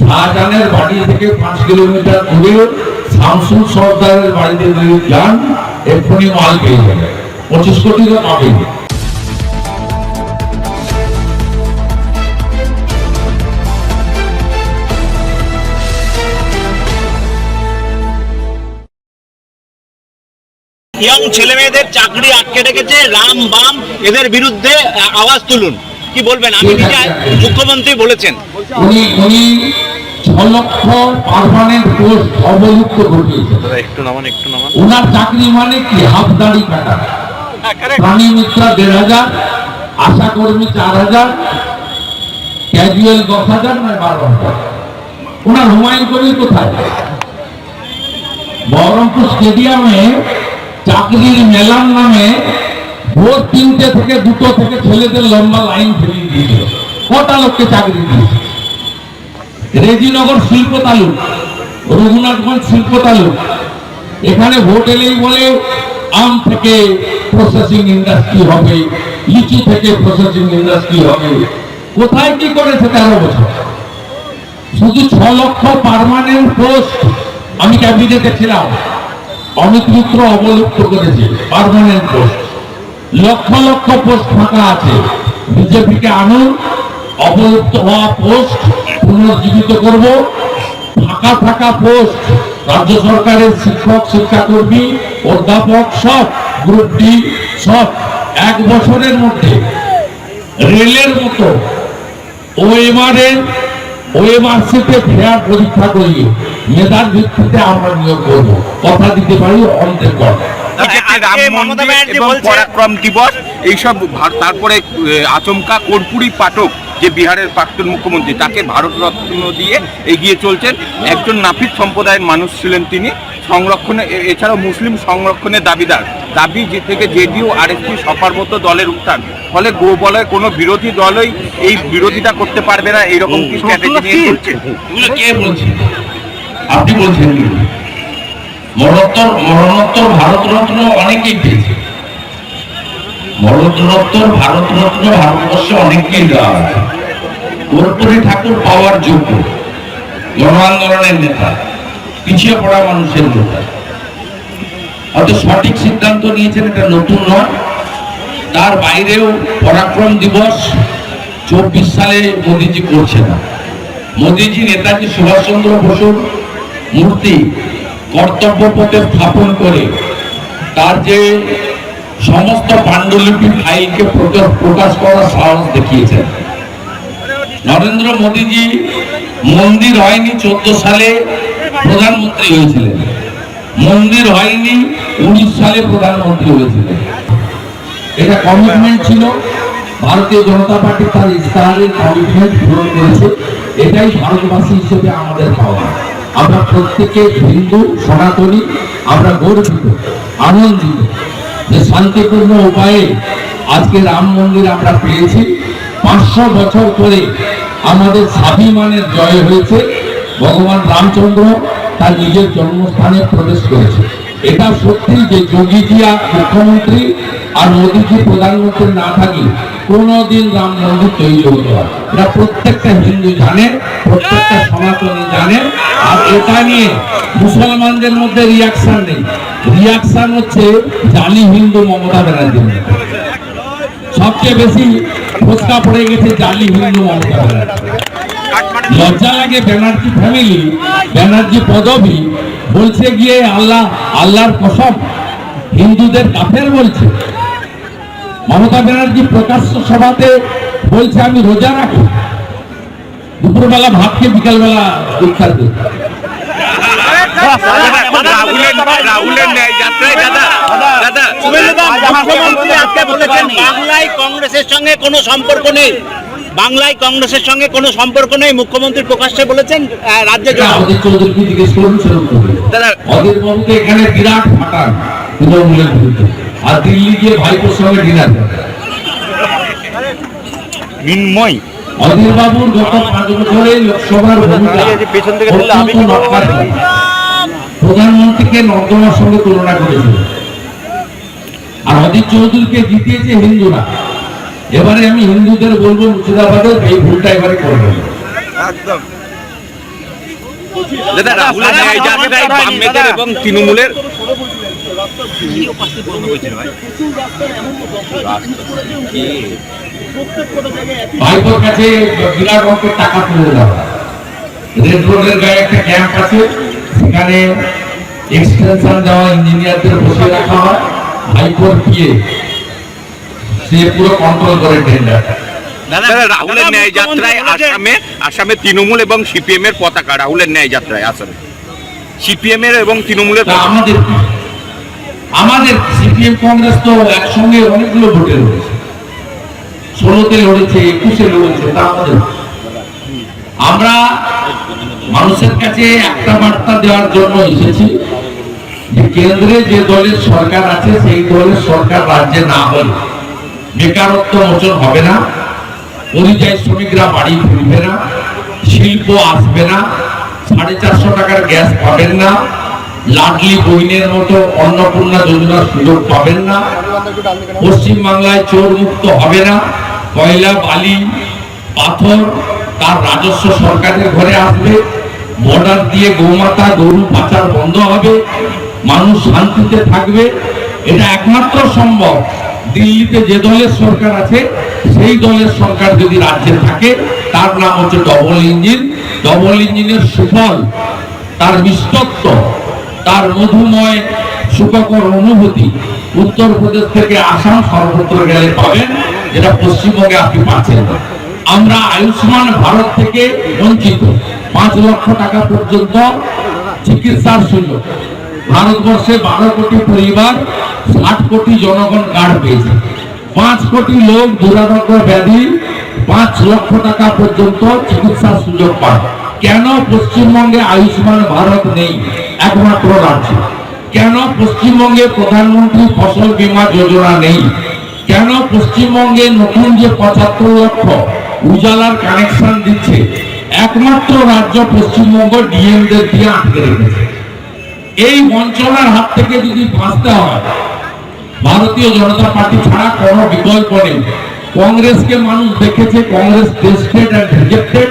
শাহজাহানের বাড়ি থেকে পাঁচ কিলোমিটার দূরে শামসুল সর্দারের বাড়িতে যদি যান, এক্ষুনি মাল পেয়ে যাবে। পঁচিশ কোটিরও পাবেন ইয়ং ছেলে মেয়েদের চাকরি আটকে রেখেছে, রাম বাম, এদের বিরুদ্ধে আওয়াজ তুলুন। কি বলবেন? আমি নিজে মুখ্যমন্ত্রী বলেছেন। উনি উনি লক্ষ পারমানেন্ট পোস্ট অবলুপ্ত ঘটিয়েছেন। একটু নামান একটু নামান। ওনার চাকরি মানে কি? হাফ দাড়ি কাটা প্রাণী মিত্রা দেড় হাজার আশা কর্মী চার হাজার ক্যাজুয়াল দশ হাজার নয় বারো হাজার। ওনার হুমায়ুন কবির কোথায়? বহরমপুর স্টেডিয়ামে চাকরির মেলার নামে ভোর তিনটে থেকে দুটো থেকে ছেলেদের লম্বা লাইন ফেলিয়ে দিয়েছিল। কটা লোককে চাকরি দিয়েছে? রেজিনগর শিল্প তালুক, রঘুনাথগঞ্জ শিল্প তালুক, এখানে ভোট এলেই বলে আম থেকে প্রসেসিং ইন্ডাস্ট্রি হবে, লিচু থেকে প্রসেসিং ইন্ডাস্ট্রি হবে। কোথায় কি করেছে তেরো বছর? শুধু ছ লক্ষ পার্মানেন্ট পোস্ট আমি ক্যাবিনেটে ছিলাম। অমিত মিত্র অবলুপ্ত করেছে permanent post lakh lakh post ফাঁকা আছে। বিজেপিকে আনুন অবলুপ্ত হওয়া পোস্ট পুনর্জীবিত করব। ফাঁকা ফাঁকা পোস্ট রাজ্য সরকারের শিক্ষক, শিক্ষাকর্মী, অধ্যাপক সব গ্রুপ ডি সব এক বছরের মধ্যে। রেলের মতো ওএমআরের ওএমআরসিতে ফেয়ার পরীক্ষা করিয়ে, মেধার ভিত্তিতে আমরা নিয়োগ করব। কথা দিতে পারি অন্তের কর পরাক্রম দিবস এইসব তারপরে আচমকা কর্পূরী পাঠক যে বিহারের প্রাক্তন মুখ্যমন্ত্রী তাকে ভারতরত্ন দিয়ে এগিয়ে চলছেন। একজন নাপিত সম্প্রদায়ের মানুষ ছিলেন তিনি। সংরক্ষণে এছাড়াও মুসলিম সংরক্ষণের দাবিদার। দাবি যে থেকে জেডিও আর একটি সফারবত দলের উত্থান। ফলে গোবলয় কোনো বিরোধী দলই এই বিরোধিতা করতে পারবে না এইরকম কি স্ট্র্যাটেজি নিয়ে চলছে। এগুলো কে বলছেন আপনি বলছেন? মরণোত্তর মরণোত্তর ভারতরত্ন অনেকেই পেয়েছে মরণোত্তর, ভারতরত্ন ভারতবর্ষে অনেককেই দেওয়া আছে কর্পূরী ঠাকুর পাওয়ার যোগ্য গণ আন্দোলনের নেতা, পিছিয়ে পড়া মানুষের নেতা। হয়তো সঠিক সিদ্ধান্ত নিয়েছেন এটা নতুন নয়। তার বাইরেও পরাক্রম দিবস চব্বিশ সালে মোদিজি করছে না। মোদিজি নেতাজি সুভাষচন্দ্র বসুর মূর্তি কর্তব্য পথে স্থাপন করে তার যে সমস্ত পাণ্ডুলিপি ফাইলকে প্রকাশ- করার সাহস দেখিয়েছেন। নরেন্দ্র মোদীজি মন্দির হয়নি চোদ্দ সালে প্রধানমন্ত্রী হয়েছিলেন। মন্দির হয়নি উনিশ সালে প্রধানমন্ত্রী হয়েছিলেন। এটা কমিটমেন্ট ছিল। ভারতীয় জনতা পার্টি তার ইস্তাহারের কমিটমেন্ট পূরণ করেছে। এটাই ভারতবাসী হিসেবে আমাদের পাওয়া আমরা প্রত্যেকে হিন্দু, সনাতনী, আমরা গর্বিত, আনন্দিত। যে শান্তিপূর্ণ উপায়ে আজকে রাম মন্দির আমরা পেয়েছি, পাঁচশো বছর পরে আমাদের স্বাভিমানের জয় হয়েছে। ভগবান রামচন্দ্র তার নিজের জন্মস্থানে প্রবেশ করেছে। এটা সত্যি যে যোগীজিয়া মুখ্যমন্ত্রী আর মোদীজি প্রধানমন্ত্রী না থাকলে কোনোদিন রাম মন্দির তৈরি হতো না এটা প্রত্যেকটা হিন্দু জানে, প্রত্যেকটা সনাতনী জানে, আর এটা নিয়ে মুসলমানদের মধ্যে রিয়াকশন নেই। রিয়াকশন হচ্ছে জালি হিন্দু মমতা ব্যানার্জির সবচেয়ে বেশি ফোসকা পড়ে গেছে জালি হিন্দু মমতা ব্যানার্জি। লজ্জা লাগে ব্যানার্জি ফ্যামিলি ব্যানার্জি পদবী, বলছে গিয়ে আল্লাহ, আল্লাহর কসম, হিন্দুদের কাফের বলছে। মমতা ব্যানার্জি প্রকাশ্য সভাতে বলছে আমি রোজা রাখি। দুপুরবেলা ভাত খেয়ে বিকালবেলা দীক্ষা দিই। বাংলায় কংগ্রেসের সঙ্গে কোনো সম্পর্ক নেই। বাংলায় কংগ্রেসের সঙ্গে কোনো সম্পর্ক নেই মুখ্যমন্ত্রী প্রকাশ্যে বলেছেন রাজ্যে এটা অধীর চৌধুরীকে জিজ্ঞেস করুন সেরকম দাদা অধীর বাবুকে এখানে বিরাট ফাটান তৃণমূলের বিরুদ্ধে। আর দিল্লি গিয়ে ভাইপোর সঙ্গে ডিনার মিনময় গত পাঁচ বছরে লোকসভার ভূমিকা। প্রধানমন্ত্রীকে নর্দমার সঙ্গে তুলনা করেছিল। আর অধীর চৌধুরীকে জিতিয়েছে হিন্দুরা। এবারে আমি হিন্দুদের বলব মুর্শিদাবাদের এই ভুলটা এবারে একদম। দাদা এবং তৃণমূলের। ভাইপোর কাছে বিরাট অঙ্কের টাকা তুলে দেওয়া রেড রোডের গায়ে একটা ক্যাম্প আছে সেখানে এক্সটেনশন দেওয়া ইঞ্জিনিয়ারদের বসিয়ে রাখা হয়। ভাইপোর পিয়ে সে পুরো কন্ট্রোল করে টেন্ডারটা রাহুলের ন্যায় যাত্রায় আসামে আসামে তৃণমূল এবং সিপিএম এর পতাকা রাহুলের ন্যায় যাত্রায় আসামে সিপিএম এর এবং তৃণমূলের আমাদের? আমাদের সিপিএম কংগ্রেস তো একসঙ্গে অনেকগুলো ভোটে লড়েছে। ষোলোতে লড়েছে, একুশে লড়েছে, তা আমাদের আমরা মানুষের কাছে একটা বার্তা দেওয়ার জন্য এসেছি যে কেন্দ্রে যে দলের সরকার আছে, সেই দলের সরকার রাজ্যে না হলে বেকারত্ব মোচন হবে না, পরিযায়ী শ্রমিকরা বাড়ি ফিরবে না, শিল্প আসবে না, সাড়ে চারশো টাকার গ্যাস পাবেন না লাডলি বইনের মতো অন্নপূর্ণা যোজনার সুযোগ পাবেন না। পশ্চিমবাংলায় চোর মুক্ত হবে না। কয়লা, বালি, পাথর তার রাজস্ব সরকারের ঘরে আসবে। বর্ডার দিয়ে গৌমাতা, গরু পাচার বন্ধ হবে। মানুষ শান্তিতে থাকবে। এটা একমাত্র সম্ভব। দিল্লিতে যে দলের সরকার আছে, সেই দলের সরকার যদি রাজ্যে থাকে, তার নাম হচ্ছে ডবল ইঞ্জিন ডবল ইঞ্জিনের সুফল, তার মিষ্টত্ব তার মধুময় সুখকর অনুভূতি উত্তরপ্রদেশ থেকে আসাম সর্বত্র গেলে পাবেন, যেটা পশ্চিমবঙ্গে আপনি পাচ্ছেন। আমরা আয়ুষ্মান ভারত থেকে বঞ্চিত। পাঁচ লক্ষ টাকা পর্যন্ত চিকিৎসার সুযোগ। ভারতবর্ষে বারো কোটি পরিবার, ষাট কোটি জনগণ কার্ড পেয়েছে। পাঁচ কোটি লোক দুরারোগ্য ব্যাধি, পাঁচ লক্ষ টাকা পর্যন্ত চিকিৎসার সুযোগ পায়। কেন পশ্চিমবঙ্গে আয়ুষ্মান ভারত নেই? একমাত্র রাজ্য। কেন পশ্চিমবঙ্গে প্রধানমন্ত্রী ফসল বীমা যোজনা নেই? কেন পশ্চিমবঙ্গে নতুন যে পঁচাত্তর লক্ষ উজালার কানেকশন দিচ্ছে, একমাত্র রাজ্য পশ্চিমবঙ্গ ডিএমদের দিয়ে আটকে রেখেছে? এই বঞ্চনার হাত থেকে যদি বাঁচতে হয়, ভারতীয় জনতা পার্টি ছাড়া কোনো বিকল্প নেই। কংগ্রেসকে মানুষ দেখেছে, কংগ্রেস টেস্টেড অ্যান্ড রিজেক্টেড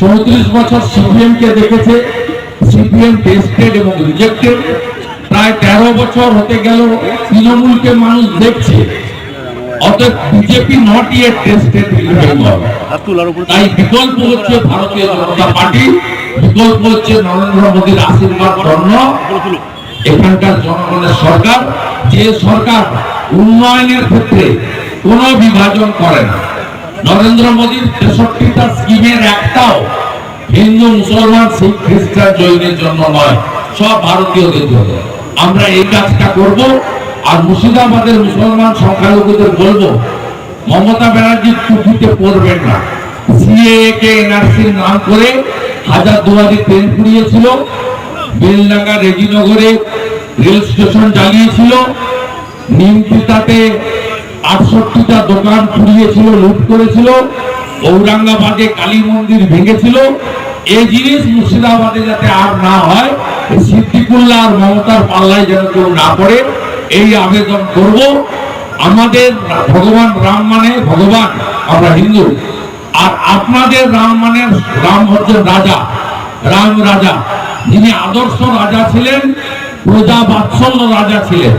চৌত্রিশ বছর সিপিএম কে দেখেছে সিপিএম টেস্টেড এবং রিজেক্টেড প্রায় তেরো বছর হতে গেল তৃণমূলকে মানুষ দেখছে। অতএব বিজেপি নট ইয়ে টেস্টেড তাই বিকল্প হচ্ছে ভারতীয় জনতা পার্টি বিকল্প হচ্ছে নরেন্দ্র মোদীর আশীর্বাদ ধন্য। এখানকার জনগণের সরকার যে সরকার উন্নয়নের ক্ষেত্রে কোনো বিভাজন করে না। নরেন্দ্র মোদীর তেষট্টিটা স্কিমের একটাও হিন্দু, মুসলমান, শিখ, খ্রিস্টান, জৈনের জন্য নয়, সব ভারতীয়দের জন্য। আমরা এই কাজটা করব আর মুর্শিদাবাদের মুসলমান সংখ্যালঘুদের বলব, মমতা ব্যানার্জি টুপিতে পড়বেন না। কে এনআরসির নাম করে হাজার দুয়ারি ট্রেন পুড়িয়েছিল, বেলডাঙ্গা রেজিনগরে রেল স্টেশন জ্বালিয়েছিল নিমতিতাতে আটষট্টিটা দোকান পুড়িয়েছিল, লুট করেছিল ঔরঙ্গাবাদে কালী মন্দির ভেঙেছিল। এই জিনিস মুর্শিদাবাদে যাতে আর না হয়, এই সিদ্দিকুল্লাহ আর মমতার পাল্লায় যেন কেউ না পড়ে, এই আবেদন করব। আমাদের ভগবান রাম মানে ভগবান, আমরা হিন্দু। আর আপনাদের রাম মানে রাম হচ্ছেন রাজা, রাম রাজা। যিনি আদর্শ রাজা ছিলেন, প্রজা বাৎসল্য রাজা ছিলেন।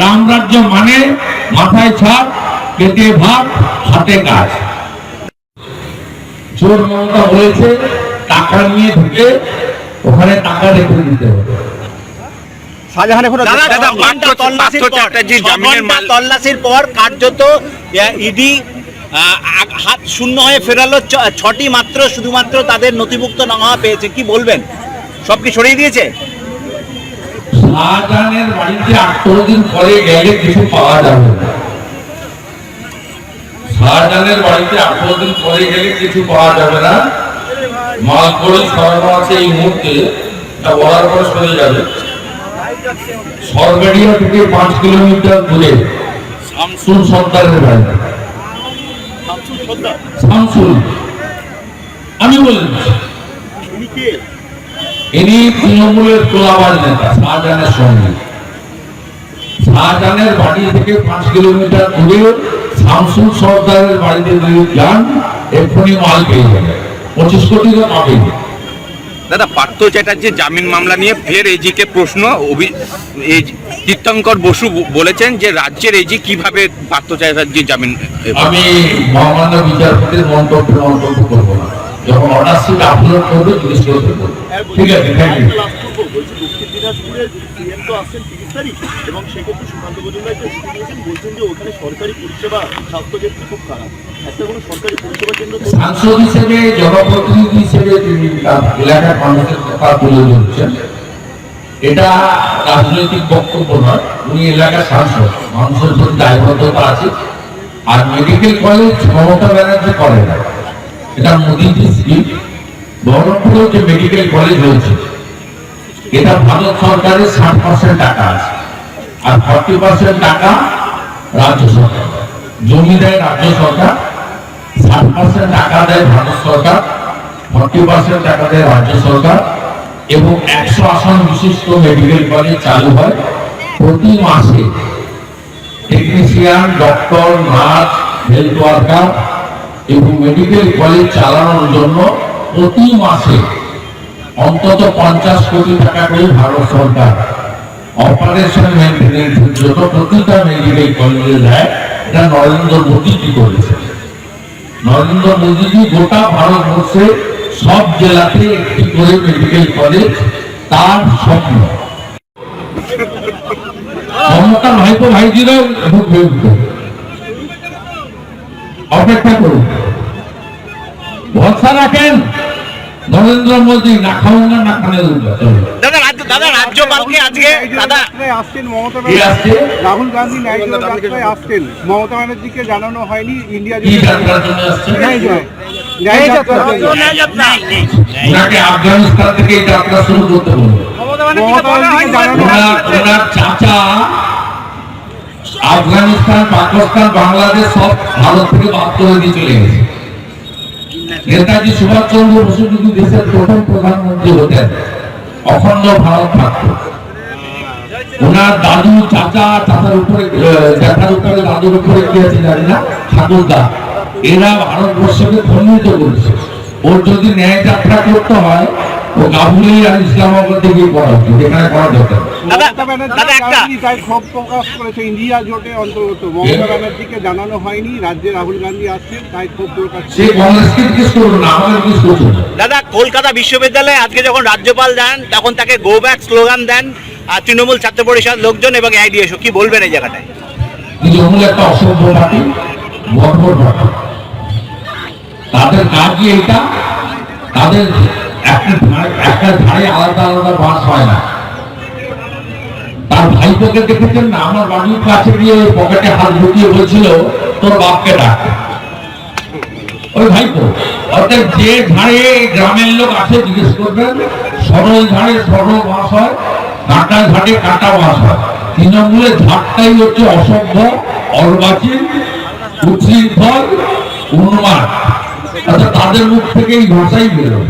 রাম রাজ্য মানে মাথায় ছাপ পেটে ভাত হাতে কাজ চোর মমতা বলেছে টাকা নিয়ে ঢুকে ওখানে টাকা রেখে দিতে হবে। তল্লাশির পর কার্যত ইডি হাত শূন্য হয়ে ফেরালো ছটি মাত্র শুধুমাত্র তাদের নথিভুক্ত না হওয়া পেয়েছে। কি বলবেন? সব কি সরিয়ে দিয়েছে? শাহজাহানের বাড়িতে আঠারো দিন পরে গেলে কিছু পাওয়া যাবে না। শাহজাহানের বাড়িতে আঠারো দিন পরে গেলে কিছু পাওয়া যাবে না। মাল করে সরানো আছে এই মুহূর্তে। তা বলার পরে সরে যাবে। সরবেড়িয়া থেকে পাঁচ কিলোমিটার দূরে শামসুল সর্দারের বাড়ি। শামসুল আমি বলে দিচ্ছি ইনি তৃণমূলের তোলাবাজ নেতা শাহজাহানের সঙ্গে। শাহজাহানের বাড়ি থেকে পাঁচ কিলোমিটার দূরে শামসুল সর্দারের বাড়িতে যদি যান এক্ষুনি মাল পেয়ে যাবে। পঁচিশ কোটি তো পাবেন দাদা পার্থ চ্যাটার্জির জামিন মামলা নিয়ে ফের এজিকে প্রশ্ন। তীর্থঙ্কর বসু বলেছেন যে রাজ্যের এজি কীভাবে পার্থ চ্যাটার্জির জামিন আমি মহামান্য বিচারপতির মন্তব্য মন্তব্য করব না। যখন অর্ডার শিট আপলোড করবে জিজ্ঞেস ঠিক আছে থ্যাংক ইউ দিনাজপুরের সিএম তো আসছেন তিরিশ তারিখ, এবং সেক্ষেত্রে সুকান্ত মজুমদার যে ছুটি নিয়েছেন বলছেন যে ওখানে সরকারি পরিষেবা স্বাস্থ্যক্ষেত্রে খুব খারাপ। একটা এটা রাজনৈতিক নয়, উনি মানুষের আছে। আর মেডিকেল কলেজ মমতা ব্যানার্জি করে না। এটা মোদীজি স্কিম বহরমপুরেও যে মেডিকেল কলেজ হয়েছে এটা ভারত সরকারের ষাট পার্সেন্ট টাকা আছে। আর ফর্টি পার্সেন্ট টাকা রাজ্য সরকার জমি দেয় রাজ্য সরকার, ষাট পার্সেন্ট টাকা দেয় ভারত সরকার, ফর্টি পার্সেন্ট টাকা দেয় রাজ্য সরকার, এবং একশো আসন বিশিষ্ট মেডিকেল কলেজ চালু হয় প্রতি মাসে। Technician doctor nurse health worker এবং মেডিকেল কলেজ চালানোর জন্য প্রতি মাসে অন্তত পঞ্চাশ কোটি টাকা করে ভারত সরকার। অপারেশন মেনটেন্সের জন্য প্রতিটা মেডিকেল কলেজে দেয়, এটা নরেন্দ্র মোদীজি করেছে? নরেন্দ্র মোদীজি গোটা ভারতবর্ষে সব জেলাতে একটি করে মেডিকেল কলেজ তার স্বপ্ন। মমতা ভাইপো ভাইজিরাও। অপেক্ষা করুন। ভরসা রাখেন। নরেন্দ্র মোদী না খাউঙ্গা না খানে দুর্গা দাদা রাজ্য দাদা রাজ্যপালকে আজকে দাদা আসছেন মমতা? ব্যানার্জি। রাহুল গান্ধী ন্যায় যাত্রায় আসছেন। মমতা ব্যানার্জিকে জানানো হয়নি ইন্ডিয়া আফগানিস্তান থেকে যাত্রা শুরু করতে বলব চাচা আফগানিস্তান পাকিস্তান বাংলাদেশ সব ভারত থেকে বাদ করে দিয়ে চলে গেছে। নেতাজি সুভাষচন্দ্র বসু যদি দেশের প্রথম প্রধানমন্ত্রী হতেন, অখণ্ড ভারত থাকত। ওনার দাদু, চাচা, চাচার উপরে জ্যাঠার উপরে, দাদুর উপরে কি আছে জানি না, ঠাকুরদা। এরা ভারতবর্ষকে খন্ডিত করেছে। ওর যদি ন্যায় যাত্রা করতে হয় ও আর ইসলামাবাদ থেকে করা উচিত এখানে করা দরকার। দাদা, মমতা ব্যানার্জি দাদা, একটা- জানাননি, তাই ক্ষোভ প্রকাশ করেছে ইন্ডিয়া জোটে অন্তর্গত। মমতা ব্যানার্জিকে জানানো হয়নি রাজ্যে রাহুল গান্ধী আসছেন তাই ক্ষোভ প্রকাশ সে কংগ্রেসকে জিজ্ঞেস করুন আমাদের জিজ্ঞেস করছেন দাদা কলকাতা বিশ্ববিদ্যালয়ে আজকে যখন রাজ্যপাল যান তখন তাকে গো ব্যাক স্লোগান দেন আর তৃণমূল ছাত্র পরিষদ লোকজন এবং আইডিএসও কি বলবেন এই জায়গাটায়? তৃণমূল একটা অসভ্য পার্টি বর্বর পার্টি। তাদের কাজই এটা তাদের একটা ধারে- আলাদা আলাদা বাস হয় না। তার দেখেছেন না? আমার বাড়ির কাছে গিয়ে পকেটে হাত ঢুকিয়ে বলছিল, তোর বাপকে ডাক। ওই অর্থাৎ যে ধারে গ্রামের লোক আছে, জিজ্ঞেস করবেন, সরল ধারে সরল বাস হয়, কাঁটা ঘাটে কাঁটা বাস হয়। তৃণমূলের ধারটাই হচ্ছে অসভ্য, অর্বাচীন, উচ্ছৃঙ্খল, উন্মাদ। তাদের মুখ থেকে এই ভাষাই বেরোবে